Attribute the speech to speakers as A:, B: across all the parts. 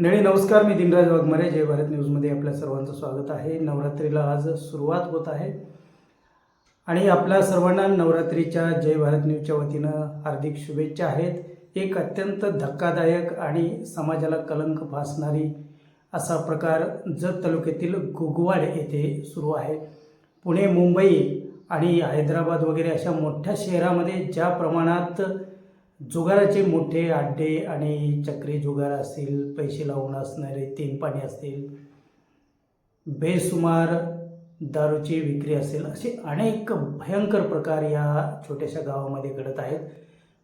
A: नळी नमस्कार मी दिनराज वाघमारे जय भारत न्यूजमध्ये आपल्या सर्वांचं स्वागत आहे. नवरात्रीला आज सुरुवात होत आहे. आणि आपल्या सर्वांना नवरात्रीच्या जय भारत न्यूजच्या वतीनं हार्दिक शुभेच्छा आहेत. एक अत्यंत धक्कादायक आणि समाजाला कलंक फासणारी असा प्रकार जत तालुक्यातील गुगवाड येथे सुरू आहे. पुणे मुंबई आणि हैदराबाद वगैरे अशा मोठ्या शहरामध्ये ज्या प्रमाणात जुगाराचे मोठे अड्डे आणि चक्री जुगार असतील पैसे लावून असणारे तीन पाणी असतील बेसुमार दारूची विक्री असेल असे अनेक भयंकर प्रकार या छोट्याशा गावामध्ये घडत आहेत.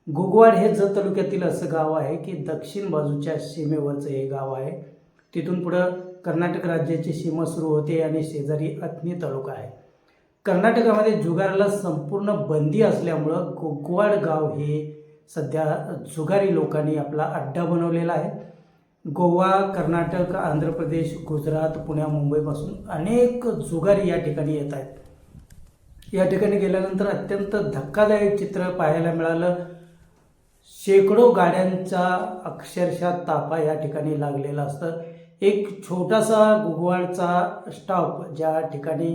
A: गुगवाड हे जत तालुक्यातील असं गाव आहे की दक्षिण बाजूच्या सीमेवरचं हे गाव आहे. तिथून पुढं कर्नाटक राज्याची सीमा सुरू होते आणि शेजारी अथनी तालुका आहे. कर्नाटकामध्ये जुगाराला संपूर्ण बंदी असल्यामुळं गुगवाड गाव हे सध्या जुगारी लोकांनी आपला अड्डा बनवलेला आहे. गोवा कर्नाटक आंध्र प्रदेश गुजरात पुण्या मुंबईपासून अनेक जुगारी या ठिकाणी येत आहेत. या ठिकाणी गेल्यानंतर अत्यंत धक्कादायक चित्र पाहायला मिळालं. शेकडो गाड्यांचा अक्षरशः ताफा या ठिकाणी लागलेला असतं. एक छोटासा गुगवाडचा स्टॉप ज्या ठिकाणी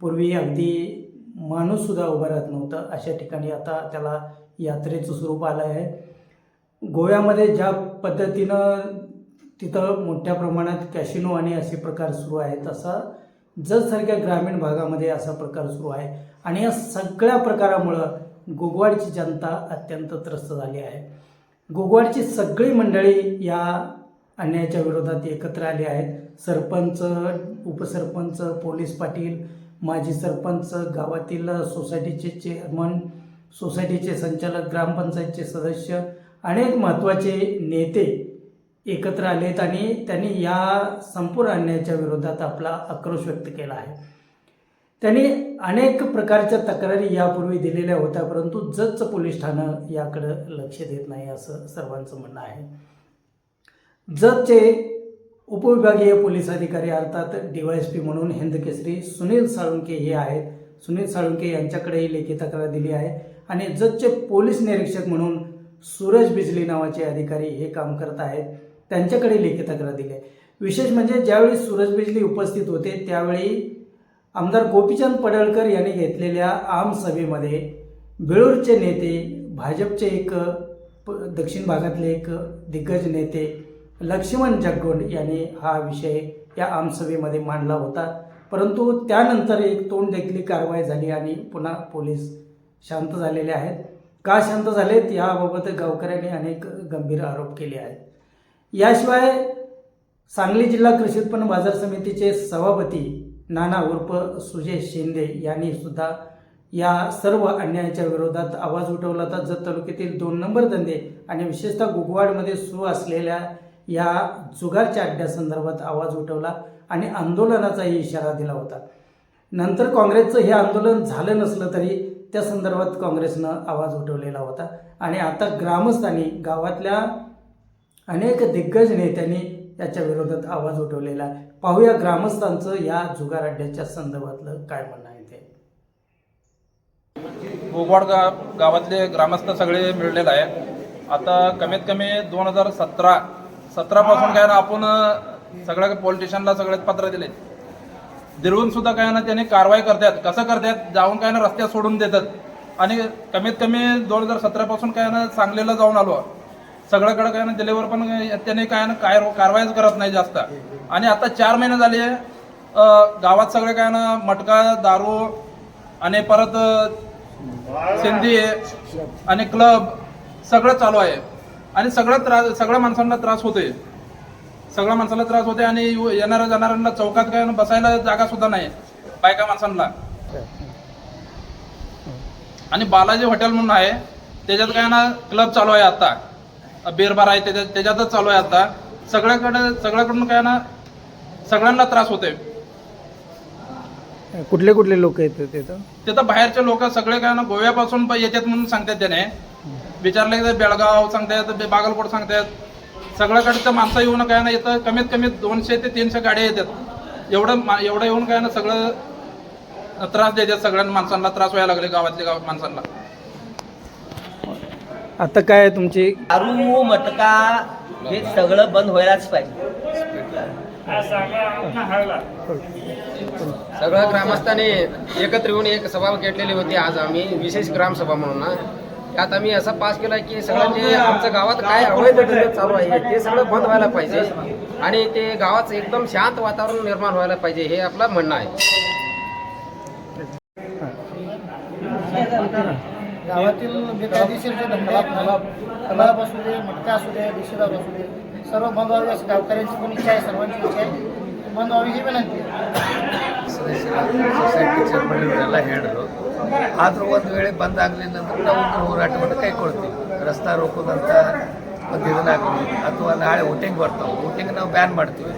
A: पूर्वी अगदी माणूससुद्धा उभा राहत नव्हतं अशा ठिकाणी आता त्याला यात्रेचं स्वरूप आलं आहे. गोव्यामध्ये ज्या पद्धतीनं तिथं मोठ्या प्रमाणात कॅशिनो आणि असे प्रकार सुरू आहेत तसा जतसारख्या ग्रामीण भागामध्ये असा प्रकार सुरू आहे. आणि या सगळ्या प्रकारामुळं गोगवाडची जनता अत्यंत त्रस्त झाली आहे. गोगवाडची सगळी मंडळी या अन्यायाच्या विरोधात एकत्र आली आहेत. सरपंच उपसरपंच पोलीस पाटील माजी सरपंच गावातील सोसायटीचे चेअरमन सोसायटीचे संचालक ग्रामपंचायतचे सदस्य अनेक महत्त्वाचे नेते एकत्र आलेत आणि त्यांनी या संपूर्ण अन्यायाच्या विरोधात आपला आक्रोश व्यक्त केला आहे. त्यांनी अनेक प्रकारच्या तक्रारी यापूर्वी दिलेल्या होत्या परंतु जच पोलीस ठाणं याकडं लक्ष देत नाही असं सर्वांचं म्हणणं आहे. जतचे उपविभागीय पोलीस अधिकारी अर्थात डी वाय एस पी म्हणून हिंदकेसरी सुनील साळुंके हे आहेत. सुनील साळुंके यांच्याकडेही लेखी तक्रार दिली आहे. आणि जतचे पोलीस निरीक्षक म्हणून सूरज बिजली नावाचे अधिकारी हे काम करत आहेत. त्यांच्याकडे लेखी तक्रार दिली आहे. विशेष म्हणजे ज्यावेळी सूरज बिजली उपस्थित होते त्यावेळी आमदार गोपीचंद पडळकर यांनी घेतलेल्या आमसभेमध्ये बेळूरचे नेते भाजपचे एक प- दक्षिण भागातले एक दिग्गज नेते लक्ष्मण जगगोंड यांनी हा विषय या आमसभेमध्ये मांडला होता. परंतु त्यानंतर एक तोंड देखील कारवाई झाली आणि पुन्हा पोलीस शांत झालेले आहेत. का शांत झालेत? याबाबत गावकऱ्यांनी अनेक गंभीर आरोप केले आहेत. याशिवाय सांगली जिल्हा कृषी उत्पन्न बाजार समितीचे सभापती नाना उर्फ सुजय शिंदे यांनी सुद्धा या सर्व अन्यायाच्या विरोधात आवाज उठवला होता. जत तालुक्यातील दोन नंबर धंदे आणि विशेषतः गुगवाडमध्ये सुरू असलेल्या या जुगारच्या अड्ड्यासंदर्भात आवाज उठवला आणि आंदोलनाचाही इशारा दिला होता. नंतर काँग्रेसचं हे आंदोलन झालं नसलं तरी त्या संदर्भात काँग्रेसनं आवाज उठवलेला होता. आणि आता ग्रामस्थांनी गावातल्या अनेक दिग्गज नेत्यांनी याच्या विरोधात आवाज उठवलेला आहे. पाहूया ग्रामस्थांचं या जुगार अड्ड्याच्या संदर्भातलं काय म्हणणं आहे ते.
B: गोगवाड गा गावातले ग्रामस्थ सगळे मिळलेले आहेत. आता कमीत कमी दोन हजार सतरा सतरापासून काय ना आपण सगळ्या पॉलिटिशियनला सगळ्यात पत्र दिले दिरवून सुद्धा काय ना त्यांनी कारवाई करतात. कसं करतात? जाऊन काय ना रस्त्यात सोडून देतात. आणि कमीत कमी दोन हजार सतरापासून काय ना सांगलीला जाऊन आलो. सगळ्याकडे काय ना दिलेवर पण त्याने काय ना काय कारवाईच करत नाही जास्त. आणि आता चार महिने झाले गावात सगळे काय ना मटका दारू आणि परत सिंधी आणि क्लब सगळं चालू आहे. आणि सगळं त्रास सगळ्या माणसांना त्रास होतोय. सगळ्या माणसाला त्रास होते आणि येणाऱ्या जाणाऱ्यांना चौकात काय बसायला जागा सुद्धा नाही. बायका माणसांना. आणि बालाजी हॉटेल म्हणून आहे. त्याच्यात काय ना क्लब चालू आहे आता. बेर बार आहे त्याच्यात त्याच्यातच चालू आहे आता. सगळ्याकडे सगळ्याकडून काय ना सगळ्यांना त्रास होतोय.
A: कुठले कुठले लोक येतात तिथं?
B: तिथं बाहेरचे लोक सगळे काय ना गोव्यापासून पण येतात म्हणून सांगतात त्याने. विचारले की बेळगाव सांगतात बागलकोट सांगतात. सगळ्याकडचं माणसं येऊन काय ना इथं कमीत कमी दोनशे ते तीनशे गाड्या येतात. एवढं एवढं येऊन काय ना सगळं त्रास देतात सगळ्या माणसांना त्रास व्हायला लागले गावातल्या गाव माणसांना.
A: आता काय तुमची?
C: दारू मटका हे सगळं बंद व्हायलाच पाहिजे.
D: सगळं ग्रामस्थांनी एकत्र येऊन एक सभा घेतलेली होती आज आम्ही विशेष ग्रामसभा म्हणून ना. त्यात आम्ही असं पास केला की सगळं जे आमच्या गावात काय अवैध धंदे चालू आहे ते सगळं बंद व्हायला पाहिजे. आणि ते गावाचं एकदम शांत वातावरण निर्माण व्हायला पाहिजे हे आपलं म्हणणं आहे.
E: गावातील बेकायदेशीर जे धंदा कलाब कलाब असू दे मटका असू दे असू दे सर्व बंद व्हावे गावकऱ्यांची पण इच्छा आहे सर्वांची इच्छा आहे. ಬಂದು ಅವರಿಗೆ
F: ವಿನಂತಿ. ಸದಸ್ಯರು ಹೇಳಿದ್ರು. ಆದರೂ ಒಂದು ವೇಳೆ ಬಂದಾಗಲಿಲ್ಲ ಅಂದ್ರೆ ನಾವು ಒಂದು ಹೋರಾಟವನ್ನು ಕೈಕೊಳ್ತೀವಿ ರಸ್ತಾ ರೋಕೋದಂತ ಒಂದು ಇದನ್ನಾಗಲಿ, ಅಥವಾ ನಾಳೆ ಊಟಿಂಗ್ ಬರ್ತಾವೆ. ಊಟಿಂಗ್ ನಾವು ಬ್ಯಾನ್ ಮಾಡ್ತೀವಿ.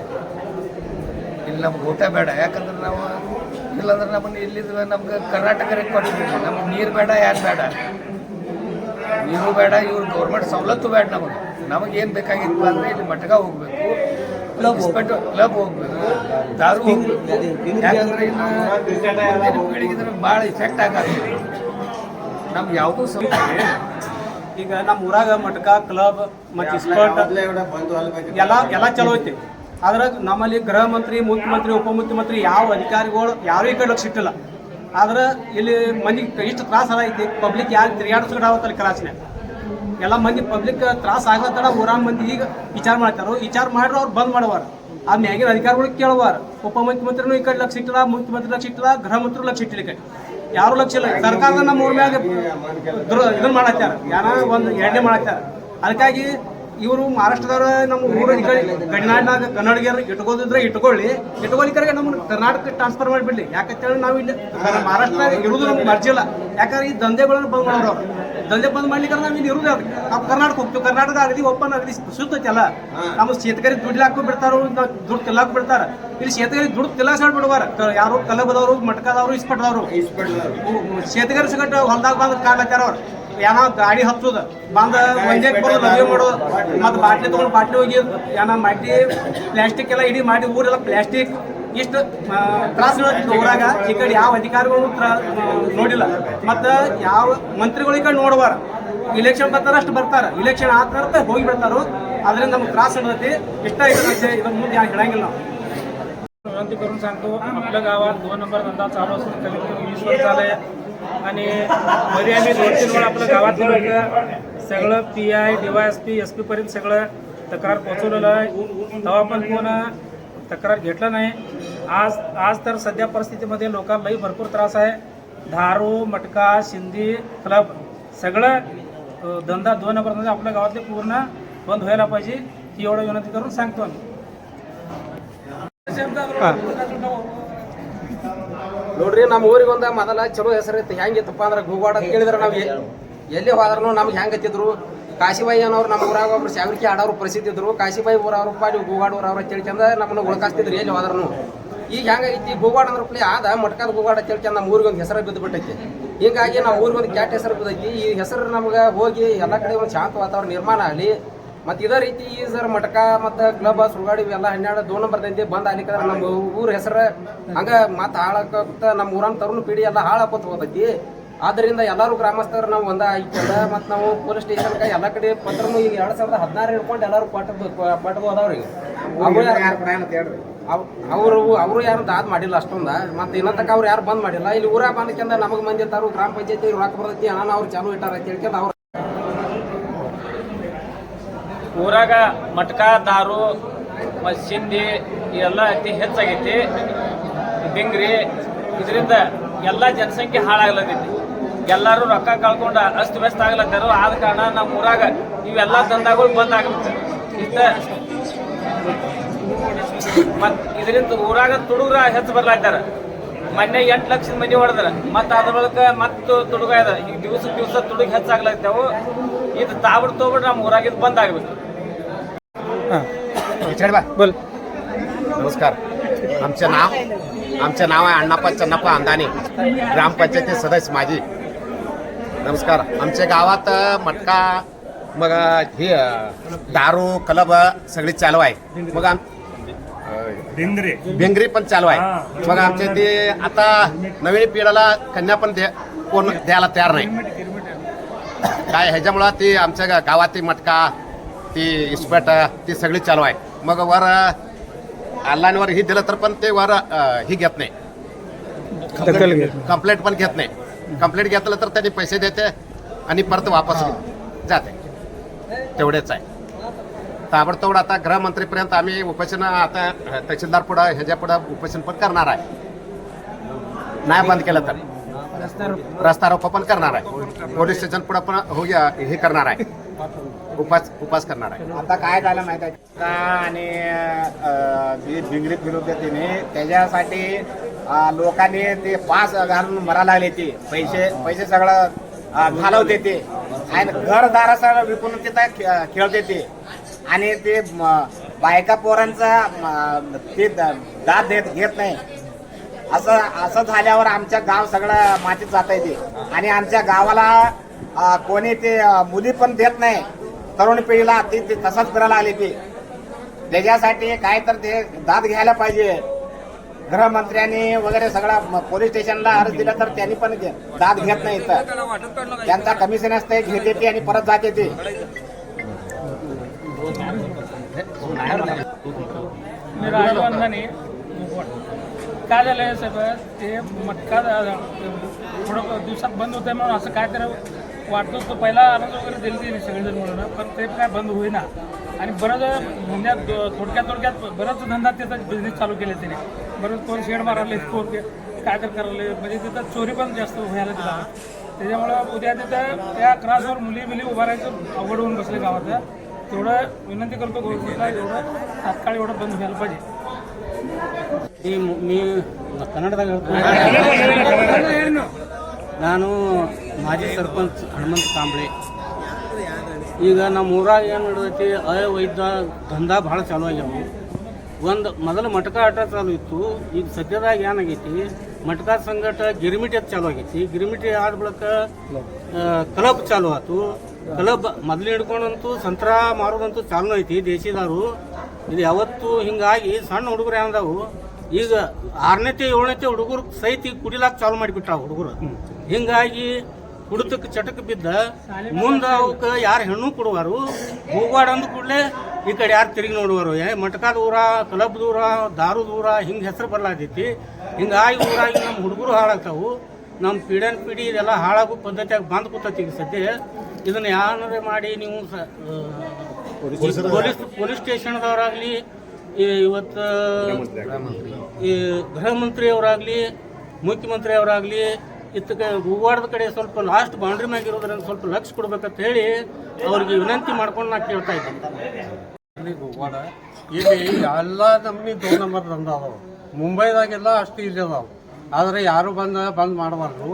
F: ಇಲ್ಲಿ ನಮ್ಗೆ ಊಟ ಬೇಡ. ಯಾಕಂದ್ರೆ ನಾವು ಇಲ್ಲಾಂದ್ರೆ ನಮ್ಮನ್ನು ಇಲ್ಲಿದ್ವಿ ನಮ್ಗೆ ಕರ್ನಾಟಕ ಕೊಟ್ಟಿದ್ದೀವಿ. ನಮ್ಗೆ ನೀರು ಬೇಡ, ಯಾರು ಬೇಡ? ನೀರು ಬೇಡ, ಇವ್ರು ಗೌರ್ಮೆಂಟ್ ಸವಲತ್ತು ಬೇಡ ನಮಗೆ. ನಮಗೇನು ಬೇಕಾಗಿತ್ತು ಅಂದರೆ ಇಲ್ಲಿ ಮಟ್ಟಗ ಹೋಗಬೇಕು. ಕ್ಲಬ್ ಹೋಗ್ಬೇಕು. ದಾರು ಭಾಳ ಇಫೆಕ್ಟ್ ಆಗತ್ತೆ. ನಮ್ಗೆ ಯಾವುದೂ ಸಮಸ್ಯೆ
G: ಈಗ ನಮ್ಮ ಊರಾಗ ಮಟ್ಕ ಕ್ಲಬ್ ಮತ್ತು ಸ್ಪರ್ಟ್ ಎಲ್ಲ ಎಲ್ಲ ಚಲೋ ಐತಿ. ಆದ್ರೆ ನಮ್ಮಲ್ಲಿ ಗೃಹ ಮಂತ್ರಿ ಮುಖ್ಯಮಂತ್ರಿ ಉಪಮುಖ್ಯಮಂತ್ರಿ ಯಾವ ಅಧಿಕಾರಿಗಳು ಯಾರು ಈ ಕಡೆ ಲಕ್ಷ ಇಟ್ಟಿಲ್ಲ. ಆದ್ರೆ ಇಲ್ಲಿ ಮಂದಿಗೆ ಇಷ್ಟು ತ್ರಾಸ ಐತಿ. ಪಬ್ಲಿಕ್ ಯಾರು ತಿರುಗಾಡಿಸ್ಕೊಡಾವತ್ತಲ್ಲಿ ಕ್ರಾಸ್ನ್ಯಾಗ ಎಲ್ಲ ಮಂದಿ ಪಬ್ಲಿಕ್ ತ್ರಾಸ ಆಗ್ಲತ್ತಡ ಊರಾನ ಮಂದಿ ಈಗ ವಿಚಾರ ಮಾಡ್ತಾರೋ. ವಿಚಾರ ಮಾಡ್ರ ಅವ್ರು ಬಂದ್ ಮಾಡುವಾರ. ಆ ಮ್ಯಾಗಿನ ಅಧಿಕಾರಿಗಳಿಗೆ ಕೇಳವಾರ. ಉಪಮುಖ್ಯಮಂತ್ರಿನೂ ಈ ಕಡೆ ಲಕ್ಷ ಇಟ್ಟಿಲ್ಲ, ಮುಖ್ಯಮಂತ್ರಿ ಲಕ್ಷ ಇಟ್ಟಿಲ್ಲ, ಗೃಹ ಮಂತ್ರಿ ಲಕ್ಷ ಇಟ್ಟಿಲ್ಲ ಕಟ್ಟಿ ಯಾರು ಲಕ್ಷ ಇಲ್ಲ. ಸರ್ಕಾರದ ನಮ್ಮ ಊರ ಮ್ಯಾಗ ಇದನ್ನ ಮಾಡತ್ತಾರ ಯಾರ ಒಂದು ಎರಡನೇ ಮಾಡತ್ತಾರ ಅದಕ್ಕಾಗಿ ಇವರು ಮಹಾರಾಷ್ಟ್ರದವ್ರ ನಮ್ಮ ಊರು ಕರ್ನಾಟಕ ಕನ್ನಡಿಗರು ಇಟ್ಕೋದಿದ್ರೆ ಇಟ್ಕೊಳ್ಳಿ. ಕರೆಗೆ ನಮ್ಮ ಕರ್ನಾಟಕ ಟ್ರಾನ್ಸ್ಫರ್ ಮಾಡಿಬಿಡ್ಲಿ. ಯಾಕಂತೇಳಿ ನಾವು ಇಲ್ಲಿ ಮಹಾರಾಷ್ಟ್ರದಾಗ ಇರುವುದು ನಮ್ಗೆ ಮರ್ಜಿ ಇಲ್ಲ. ಯಾಕಂದ್ರೆ ಈ ದಂಧೆಗಳನ್ನು ಬಂದ್ ಮಾಡೋರು. ಅವ್ರು ದಂಧೆ ಬಂದ್ ಮಾಡ್ಲಿಕ್ಕೆ ನಾವು ಇಲ್ಲಿ ಇರುವುದು ಅವ್ರಿಗೆ ನಾವು ಕರ್ನಾಟಕ ಹೋಗ್ತೀವಿ. ಕರ್ನಾಟಕ ಅಗದಿ ಒಪ್ಪನ್ ಅಗದಿ ಸುತ್ತೈತಲ್ಲ ನಮ್ಮ ಶೇತಕರಿ ದುಡ್ಡು ಬಿಡ್ತಾರೋ ನಾವು ದುಡ್ಡು ತಿಲ್ಲಾಕ್ ಬಿಡ್ತಾರ. ಇಲ್ಲಿ ಶೇತಗರಿ ದುಡ್ಡು ತಿಲ್ಲಾಸಾಡ್ ಬಿಡುವಾರ. ಯಾರು ಯಾರು ಕಲಬದವರು ಮಟ್ಕದವರು ಇಸ್ಪಟ್ದವರು. ಶೇತಗರಿ ಸಿಗಟ್ಟ ಹೊಲ್ದಾಗ ಬಂದು ಕಾಡ್ಲತ್ತಾರ ಅವ್ರು ಏನೋ ಗಾಡಿ ಹತ್ತುದ ಬಂದ ಒಂದೇ ಬರೋದು ಲಭ್ಯ ಮಾಡೋದು ಮತ್ತೆ ಬಾಟ್ಲಿ ತೊಗೊಂಡು ಬಾಟ್ಲಿ ಹೋಗಿ ಏನೋ ಮಾಡಿ ಪ್ಲಾಸ್ಟಿಕ್ ಎಲ್ಲ ಇಡೀ ಮಾಡಿ ಊರೆಲ್ಲ ಪ್ಲಾಸ್ಟಿಕ್ ಇಷ್ಟು ತ್ರಾಸ ನೋಡ್ತಿತ್ತು ಊರಾಗ ಈ ಕಡೆ ಯಾವ ಅಧಿಕಾರಿಗಳು ತ್ರ- ಆ, ನೋಡಿಲ್ಲ ಮತ್ತು ಯಾವ ಮಂತ್ರಿಗಳು ಈ ಕಡೆ ನೋಡುವಾರ ಇಲೆಕ್ಷನ್ ಬರ್ತಾರ ಅಷ್ಟು ಬರ್ತಾರ ಇಲೆಕ್ಷನ್ ಆದ ಹೋಗಿ ಬಿಡ್ತಾರೋ ಅದರಿಂದ ನಮ್ಗೆ ತ್ರಾಸ ಇರ್ತೈತಿ ಇಷ್ಟ ಇರ್ತೈತೆ ಇದ್ರ ಮುಂದೆ ಯಾಕೆ ಹೇಳಂಗಿಲ್ಲ ನಾವು
H: विनंती करून सांगतो आपल्या गावात दोन नंबर धंदा चालू असून कमीत कमी वीस वर्ष झाले आणि मध्ये आम्ही दोन तीन वेळा आपलं गावातले लोक सगळं P I D Y S P S पीपर्यंत सगळं तक्रार पोहोचवलेलं आहे. तेव्हा पण कोण तक्रार घेतलं नाही. आज आज तर सध्या परिस्थितीमध्ये लोकांनाही भरपूर त्रास आहे. धारू मटका शिंदी क्लब सगळं धंदा दोन नंबर आपल्या गावातले पूर्ण बंद व्हायला पाहिजे ही एवढं विनंती करून सांगतो आम्ही.
D: ನೋಡ್ರಿ, ನಮ್ಮ ಊರಿಗೆ ಒಂದು ಮೊದಲ ಚಲೋ ಹೆಸರು ಹೆಂಗಿತ್ತಪ್ಪ ಅಂದ್ರೆ ಗೂಗಾಡ ಅಂತ ಕೇಳಿದ್ರೆ ನಾವು ಎಲ್ಲಿ ಹೋದ್ರೂ ನಮ್ಗೆ ಹೆಂಗೆ ಹತ್ತಿದ್ರು ಕಾಶಿಬಾಯಿ ಅನ್ನೋರು ನಮ್ಮ ಊರಾಗ ಒಬ್ರು ಸಾವಿರಕ್ಕೆ ಆಡೋರು ಪ್ರಸಿದ್ಧ ಇದ್ರು. ಕಾಶಿಬಾಯಿ ಊರವ್ರಪ್ಪ ನೀವು ಗೂಗಾಡ ಊರವ್ರ ಕೇಳ್ಕೊಂಡ ನಮ್ಮನ್ನ ಉಳ್ಕಾಸ್ತಿದ್ರು ಎಲ್ಲಿ ಹೋದ್ರೂ ಈಗ ಹೆಂಗಾಗೈತಿ ಗೂಗಾಡ ಅಂದ್ರೆ ಪ್ಲೇ ಆದ, ಮಟ್ಕಾದ ಗೂಗಾಡ ಕೇಳ್ಕೊಂಡ್ ನಮ್ಮ ಊರಿಗೆ ಒಂದು ಹೆಸರು ಬಿದ್ದು ಬಿಟ್ಟೈತಿ ಹೀಗಾಗಿ ನಾವು ಊರಿಗೊಂದು ಕ್ಯಾಟ್ ಹೆಸರು ಬಿದ್ದೈತಿ. ಈ ಹೆಸರು ನಮ್ಗೆ ಹೋಗಿ ಎಲ್ಲ ಕಡೆ ಒಂದು ಶಾಂತ ವಾತಾವರಣ ನಿರ್ಮಾಣ ಆಗಲಿ. ಮತ್ತು ಇದೇ ರೀತಿ ಈ ಸರ್ ಮಟಕ ಮತ್ತು ಕ್ಲಬ್ ಸುಳ್ಗಾಡಿ ಇವೆಲ್ಲ ಹನ್ನೆರಡು ದೋ ನಂಬರ್ ದಂಧೆ ಬಂದ್ ಆಗ್ಲಿಕ್ಕೆ ನಮ್ಮ ಊರ ಹೆಸರು ಹಂಗ ಮತ್ತು ಹಾಳಾಕತ್ತ ನಮ್ಮ ಊರನ್ನ ತರುಣ ಪೀಡಿ ಎಲ್ಲ ಹಾಳಾಕೋತ ಹೋಗ್ತೈತಿ. ಆದ್ದರಿಂದ ಎಲ್ಲರೂ ಗ್ರಾಮಸ್ಥರು ನಾವು ಒಂದ ಐತಿಲ್ಲ ಮತ್ತು ನಾವು ಪೊಲೀಸ್ ಸ್ಟೇಷನ್ಗೆ ಎಲ್ಲ ಕಡೆ ಪತ್ರನು ಈಗ ಎರಡು ಸಾವಿರದ ಹದಿನಾರು ಹಿಡ್ಕೊಂಡು ಎಲ್ಲರೂ ಪಟ್ಟದು ಅದಾವ್ರಿ ಅವರು ಅವರು ಯಾರು ದಾದ್ ಮಾಡಿಲ್ಲ ಅಷ್ಟೊಂದ. ಮತ್ತೆ ಇನ್ನೂ ತನಕ ಅವ್ರು ಯಾರು ಬಂದ್ ಮಾಡಿಲ್ಲ. ಇಲ್ಲಿ ಊರಾಗ ಬಂದ್ಕೊಂಡ ನಮಗೆ ಮಂದಿ ತಾರು ಗ್ರಾಮ ಪಂಚಾಯತಿ ರೊಕ್ಕ ಬರ್ತೈತಿ ಹಣ ಅವ್ರು ಚಾಲು ಇಟ್ಟಾರ ಅಂತ ಹೇಳ್ಕೊಂಡು ಅವ್ರು
H: ಊರಾಗ ಮಟ್ಕಾ, ದಾರು ಮತ್ತು ಸಿಂಧಿ ಇವೆಲ್ಲ ಅತಿ ಹೆಚ್ಚಾಗೈತಿ. ಬಿಂಗ್ರಿ ಇದರಿಂದ ಎಲ್ಲ ಜನಸಂಖ್ಯೆ ಹಾಳಾಗ್ಲತ್ತೈತಿ ಎಲ್ಲರೂ ರೊಕ್ಕ ಕಳ್ಕೊಂಡು ಅಸ್ತ ವ್ಯಸ್ತ ಆಗ್ಲತ್ತಾರು. ಆದ ಕಾರಣ ನಮ್ಮ ಊರಾಗ ಇವೆಲ್ಲ ದಂಧಗಳು ಬಂದ್ ಆಗ್ಬೇಕು ಇಷ್ಟ ಮತ್ತು ಇದರಿಂದ ಊರಾಗ ತುಡುಗ್ರ ಹೆಚ್ಚು ಬರ್ಲಾಗ್ತಾರ. ಮೊನ್ನೆ ಎಂಟು ಲಕ್ಷದ ಮನೆ ಹೊಡೆದ್ರ. ಮತ್ತು ಅದ್ರ ಬಳಿಕ ಮತ್ತು ತುಡುಗ ಇದಾರೆ. ಈಗ ದಿವಸ ದಿವಸ ತುಡುಗ ಹೆಚ್ಚಾಗ್ಲತ್ತಾವು. ಇದು ತಾಬಿಡ್ ತೊಗೊಬಿಟ್ಟು ನಮ್ಮ ಊರಾಗಿದ್ದು ಬಂದ್ ಆಗ್ಬೇಕು
G: बोल.
I: नमस्कार. आमचं नाव आमचं नाव आहे अण्णाप्पा चन्नाप्पा अंदाने ग्रामपंचायती सदस्य माजी. नमस्कार. आमच्या गावात मटका मग हे दारू क्लब सगळी चालू आहे. मग आम बेंगरी पण चालू आहे. मग आमच्या ते आता नवीन पिढीला कन्या पण द्या कोण द्यायला तयार नाही. काय ह्याच्यामुळं ते आमच्या गा- गावातील मटका
A: ती इस्पेट ती सगळी चालू आहे. मग वर ऑनलाईनवर ही दिलं तर पण ते वर ही घेत नाही. कंप्लेंट पण घेत नाही. कंप्लेंट घेतलं तर त्यांनी पैसे देते आणि परत वापस जाते. तेवढेच आहे. ताबडतोब आता गृहमंत्रीपर्यंत आम्ही उपोषण आता तहसीलदार पुढं ह्याच्या पुढं उपोषण पण करणार आहे. नाही बंद केलं तर. रस्ता रोको. पण करणार आहे. पोलीस स्टेशन पुढे पण होऊया हे करणार आहे. उपास उपास करणार आहे.
J: आता काय झालं माहिती आहे? का आणि जी भिंगरीत फिरवते तिने त्याच्यासाठी लोकांनी ते पास घालून मरा लागले ते. पैसे पैसे सगळं घालवते ते. आणि घरदार सगळं विकून तिथं खेळते ते. आणि ते बायका पोरांचा ते दाद देत घेत नाही. असं असं झाल्यावर आमच्या गाव सगळं मातीत जात ते. आणि आमच्या गावाला कोणी ते मुली पण देत नाही. तरुण पिढीला ती ते तसंच फिरायला आली ती. त्याच्यासाठी काय तर ते दाद घ्यायला पाहिजे. गृहमंत्र्यांनी वगैरे सगळा पोलीस स्टेशनला अर्ज दिला तर त्यांनी पण दाद घेत नाही तर त्यांचा कमिशन असते घेते ते आणि परत जाते ते.
H: काय झालं साहेब ते मटका थोडं दिवसात बंद होते म्हणून असं काय तर वाटतो तो पहिला अर्ज वगैरे दिले ते सगळेजण म्हणून पण ते काय बंद होईना आणि बरंच धंद्यात थोडक्यात थोडक्यात बरंच धंदा त्याचा बिझनेस चालू केले त्याने बरंच कोण शेड मारायला कोण काय तर करायला म्हणजे तिथं चोरी पण जास्त व्हायला तिला त्याच्यामुळं उद्या तिथं त्या क्रॉसवर मुली बिली उभारायचं अवघड होऊन बसले गावात तेवढं विनंती करतो गव्हर्नमेंटला एवढं तात्काळ एवढं बंद व्हायला पाहिजे
K: मी ಕನ್ನಡದಾಗ ನಾನು ಮಾಜಿ ಸರ್ಪಂಚ್ ಹನುಮಂತ ಕಾಂಬ್ಳೆ. ಈಗ ನಮ್ಮ ಊರಾಗ ಏನು ನಡೆದೈತಿ ಅವೈದ್ಯ ದಂಧ ಭಾಳ ಚಾಲು ಆಗ್ಯಾವ. ಒಂದು ಮೊದಲು ಮಟಕ ಆಟ ಚಾಲೂ ಇತ್ತು ಈಗ ಸದ್ಯದಾಗ ಏನಾಗೈತಿ ಮಟಕ ಸಂಗಟ ಗಿರಿಮಿಟಿ ಅದು ಚಾಲು ಆಗೈತಿ. ಗಿರಿಮಿಟಿ ಆದ ಬಳಿಕ ಕ್ಲಬ್ ಚಾಲೂ ಆಯ್ತು ಕ್ಲಬ್ ಮೊದಲು ಹಿಡ್ಕೊಂಡಂತೂ ಸಂತ್ರ ಮಾರೋದಂತೂ ಚಾಲೂ ಐತಿ ದೇಶಿದಾರು. ಇದು ಯಾವತ್ತು ಹಿಂಗಾಗಿ ಸಣ್ಣ ಹುಡುಗರು ಏನದಾವು ಈಗ ಆರನೇತೆ ಏಳನೇತೆ ಹುಡುಗರು ಸಹಿತ ಈಗ ಕುಡಿಲಾಕ ಚಾಲು ಮಾಡಿಬಿಟ್ಟ ಹುಡುಗರು. ಹಿಂಗಾಗಿ ಕುಡಿತಕ್ಕೆ ಚಟಕ್ ಬಿದ್ದ, ಮುಂದೆ ಅವಕ್ಕೆ ಯಾರು ಹೆಣ್ಣು ಕೊಡುವರು? ಹೋಗ್ವಾಡ ಅಂದ ಕೂಡಲೇ ಈ ಕಡೆ ಯಾರು ತಿರುಗಿ ನೋಡುವರು? ಏ ಮಟಕ ದೂರ ಕ್ಲಬ್ ದೂರ, ದಾರು ದೂರ, ಹಿಂಗೆ ಹೆಸರು ಬರ್ಲಾತೈತಿ. ಹಿಂಗಾಗಿ ಊರಾಗಿ ನಮ್ಮ ಹುಡುಗರು ಹಾಳಾಗ್ತಾವು. ನಮ್ಮ ಪೀಡನ್ ಪೀಡಿ ಇದೆಲ್ಲ ಹಾಳಾಗೋ ಪದ್ಧತಿಯಾಗಿ ಬಂದ್ ಕೂತೈತಿ ಈಗ ಸದ್ಯ. ಇದನ್ನ ಯಾರೇ ಮಾಡಿ ನೀವು ಪೊಲೀಸ್ ಪೊಲೀಸ್ ಸ್ಟೇಷನ್ದವರಾಗಲಿ ಇವತ್ತು ಈ ಗೃಹ ಮಂತ್ರಿಯವರಾಗಲಿ, ಮುಖ್ಯಮಂತ್ರಿಯವರಾಗಲಿ ಇತ್ತಕ್ಕೆ ಹೂವಾಡದ ಕಡೆ ಸ್ವಲ್ಪ ಲಾಸ್ಟ್ ಬೌಂಡ್ರಿ ಮ್ಯಾಗಿರೋದ್ರಿಂದ ಸ್ವಲ್ಪ ಲಕ್ಷ ಕೊಡ್ಬೇಕಂತ ಹೇಳಿ ಅವ್ರಿಗೆ ವಿನಂತಿ ಮಾಡ್ಕೊಂಡು ನಾ ಕೇಳ್ತಾ ಇದ್ದೀನಿ.
L: ಹೂವಾಡ ಇಲ್ಲಿ ಎಲ್ಲ ನಮ್ಮಿ ದೋ ನಂಬರ್ ದಂಧ ಅದಾವ. ಮುಂಬೈದಾಗೆಲ್ಲ ಅಷ್ಟು ಇಲ್ಲಿ ಅದಾವ. ಆದರೆ ಯಾರು ಬಂದ ಬಂದ್ ಮಾಡಬಾರ್ದು.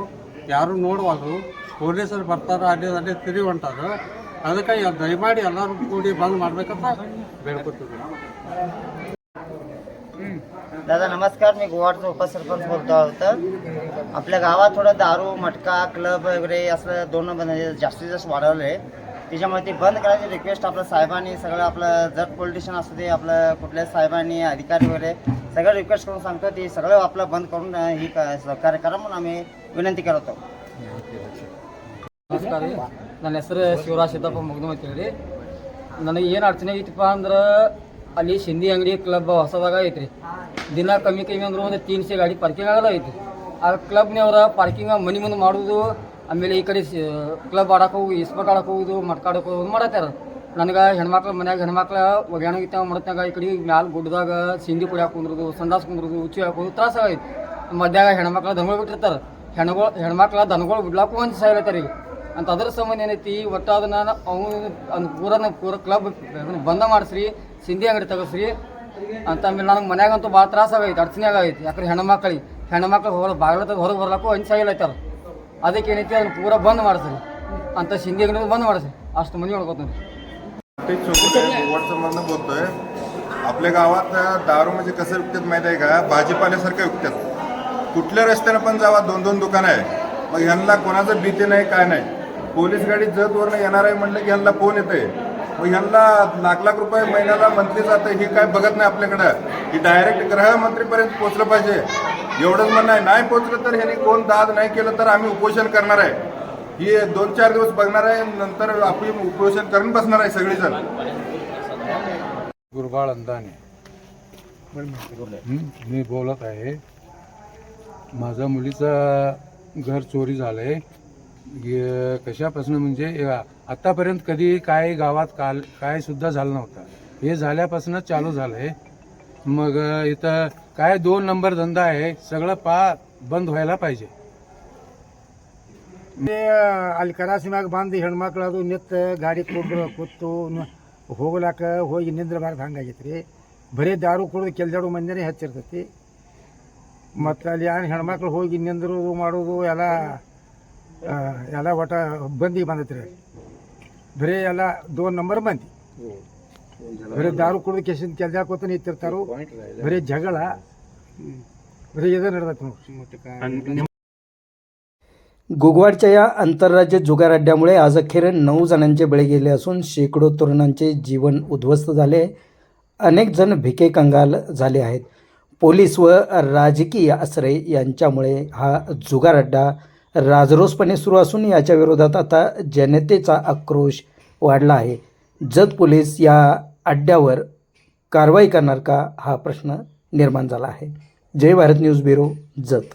L: ಯಾರು ನೋಡಬಾರ್ದು. ಪೊಲೀಸರು ಬರ್ತಾರ ಅಲ್ಲಿ ಅಲ್ಲಿ ತಿರುಗಿ ಹೊಂಟಾರ. ಅದಕ್ಕೆ ಯ- ದಯಮಾಡಿ ಎಲ್ಲರೂ ಕೂಡಿ ಬಂದ್ ಮಾಡ್ಬೇಕಂತ ಬೇಡ್ಕೊತೀವಿ
E: दादा नमस्कार मी गोवाडचा उपसरपंच बोलतो आहोत आपल्या गावात थोडं दारू मटका क्लब वगैरे असं दोन म्हणजे जास्तीत जास्त वाढवलं आहे त्याच्यामुळे ते बंद करायची रिक्वेस्ट आपल्या साहेबांनी सगळं आपलं जत पोलिटिशियन असू दे आपलं कुठल्या साहेबांनी अधिकारी वगैरे सगळं रिक्वेस्ट करून सांगतो ते सगळं आपलं बंद करून अं, ही क- सहकार्य करा म्हणून आम्ही विनंती करतो
C: ನಮಸ್ಕಾರ ರೀ ನನ್ನ ಹೆಸರು ಶಿವರಾಜ್ ಸಿದ್ದಪ್ಪ ಮುಗ್ದಮ್ ಅಂತ ಹೇಳಿ ನನಗೆ ಏನು ಅಡಚಣೆ ಐತಿಪ್ಪ ಅಂದ್ರೆ ಅಲ್ಲಿ ಸಿಂಧಿ ಅಂಗಡಿ ಕ್ಲಬ್ ಹೊಸದಾಗ ಐತ್ರಿ. ದಿನ ಕಮ್ಮಿ ಕಮ್ಮಿ ಅಂದ್ರೆ ಒಂದು ತೀನ್ಸೆ ಗಾಡಿ ಪಾರ್ಕಿಂಗ್ ಆಗಲ್ಲ ಐತಿ ಆ ಕ್ಲಬ್ನವ್ರ ಪಾರ್ಕಿಂಗ್ ಮನೆ ಮುಂದೆ ಮಾಡೋದು, ಆಮೇಲೆ ಈ ಕಡೆ ಕ್ಲಬ್ ಆಡಕ್ಕೆ ಹೋಗಿ ಇಸ್ಪಟ್ ಆಡಕ್ಕೆ ಹೋಗುದು ಮಟ್ಕಾಡಕ್ಕೆ ಹೋಗೋದು ಮಾಡತ್ತಾರ. ನನಗೆ ಹೆಣ್ಮಕ್ಳು ಮನ್ಯಾಗ ಹೆಣ್ಮಕ್ಳು ಒಗ್ಯಾಣಿತ ಮಾಡತ್ನಾಗ ಈ ಕಡೆ ಮ್ಯಾಲ ಗುಡ್ಡದಾಗ ಸಿಂಧಿ ಕುಡಿಯಾಕ ಕುಂದ್ರದು ಸಂಡಾಸ್ ಕುಂದ್ರದು ಉಚ್ಚಿ ಹಾಕೋದು ತ್ರಾಸ ಆಗೈತಿ ಮಧ್ಯಾಗ ಹೆಣ್ಮಕ್ಳು ದನಗಳು ಬಿಟ್ಟಿರ್ತಾರ. ಹೆಣ್ಗಳು, ಹೆಣ್ಮಕ್ಳು ದನಗಳು ಬಿಡ್ಲಾಕು ಒಂದು ಸಾಯ್ಲತ್ತಾರ ಈಗ ಅಂತ ಅದ್ರ ಸಂಬಂಧ ಏನೈತಿ, ಒಟ್ಟು ಅದನ್ನ ಅವನು ಪೂರನ ಪೂರ ಕ್ಲಬ್ ಬಂದ ಮಾಡಿಸ್ರಿ. ಸಿಂಧಿ ಅಂಗಡಿ ತೆಗಸ್ರಿ ಅಂತ ಆಮೇಲೆ ನನಗೆ ಮನ್ಯಾಗಂತೂ ಭಾಳ ತ್ರಾಸ ಆಗೈತಿ ಅಡಚಣೆ ಆಗೈತಿ ಯಾಕಂದ್ರೆ ಹೆಣ್ಮಕ್ಳಿಗೆ ಹೆಣ್ಮಕ್ಳು ಹೊರ ಬಾಗಿಲ ಹೊರಗೆ ಬರ್ಲಾಕು ಅಂಚಾಗಿಲ್ಲತ್ತಾರ ಅದಕ್ಕೆ ಏನೈತಿ ಅದನ್ನ ಪೂರ ಬಂದ್ ಮಾಡಿಸ್ರಿ ಅಂತ ಸಿಂಧಿ ಅಂಗಡಿ ಬಂದ್ ಮಾಡಿಸ್ರಿ ಅಷ್ಟು ಮಂದಿ ನೋಡ್ಕೊತೀನಿ
M: ते छोटे गोवाडचं बोलतोय आपल्या गावात दारू म्हणजे कसं विकतात माहिती आहे का भाजीपाल्यासारखं विकतात कुठल्या रस्त्यानं पण जावा दोन दोन दुकानं आहे मग ह्यांना कोणाचं भीती नाही काय नाही पोलीस गाडी जतवरनं येणार आहे म्हणलं की ह्यांना फोन येतोय मग ह्यांना लाख लाख रुपये महिन्याला मंथली जातं हे काय बघत नाही आपल्याकडं. ही डायरेक्ट गृहमंत्रीपर्यंत पोचलं पाहिजे. एवढंच म्हणणं आहे. नाही पोचलं तर ह्यांनी कोण दाद नाही केलं तर आम्ही उपोषण करणार आहे. ही दोन चार दिवस बघणार आहे नंतर आपण उपोषण करून बसणार आहे सगळेजण.
N: गुरबाळ अंदाने. मी बोलत आहे. माझ्या मुलीचं घर चोरी झालंय. गे- कशापासून म्हणजे या- आतापर्यंत कधी काय गावात काल काय सुद्धा झालं नव्हतं हे झाल्यापासूनच चालू झालंय मग इथं काय दोन नंबर धंदा आहे सगळं पा बंद व्हायला पाहिजे
O: ಅಲ್ಲಿ ಕರಾಸಿಮ್ಯಾಗ ಬಂದು ಹೆಣ್ಮಕ್ಳು ಅದು ನಿಂತು ಗಾಡಿ ಕೊಟ್ಟು ಕೂತು ನ- ಹೋಗ್ಲಾಕ ಹೋಗಿ ನಿಂದ್ರಬಾರ್ದು ಹಂಗಾಗೈತೆ ರೀ ಬರೀ ದಾರು ಕುಡಿದು ಕೆಲ್ದಾಡು ಮಂದಿನೇ ಹೆಚ್ಚಿರ್ತೈತಿ ಮತ್ತು ಅಲ್ಲಿ ಏನು ಹೆಣ್ಮಕ್ಳು ಹೋಗಿ ನಿಂದ್ರೋದು ಮಾಡೋದು ಎಲ್ಲ ಆ, ಎಲ್ಲ ಒಟ್ಟ ಬಂದಿಗೆ ಬಂದೈತೆ ರೀ ಬರೀ ಎಲ್ಲ ದೋನ್ ನಂಬರ್ ಮಂದಿ ಬರೀ ದಾರು ಕುಡಿದು ಕೆಸಿಂದ ಕೆಲ್ದಾಕೋತ ನಿಂತಿರ್ತಾರೋ ಬರೀ ಜಗಳ ಬರೀ ಇದು ನಡೆದೈತೆ ನೋಡಿ
A: गुगवाडच्या या आंतरराज्य जुगार अड्ड्यामुळे आज अखेर नऊ जणांचे बळी गेले असून शेकडो तरुणांचे जीवन उद्ध्वस्त झाले अनेक जण भिके कंगाल झाले आहेत पोलीस व राजकीय आश्रय यांच्यामुळे हा जुगार अड्डा राजरोसपणे सुरू असून याच्या विरोधात आता जनतेचा आक्रोश वाढला आहे. जत पोलीस या अड्ड्यावर कारवाई करणार का हा प्रश्न निर्माण झाला आहे. Jai Bharat news bureau Jath.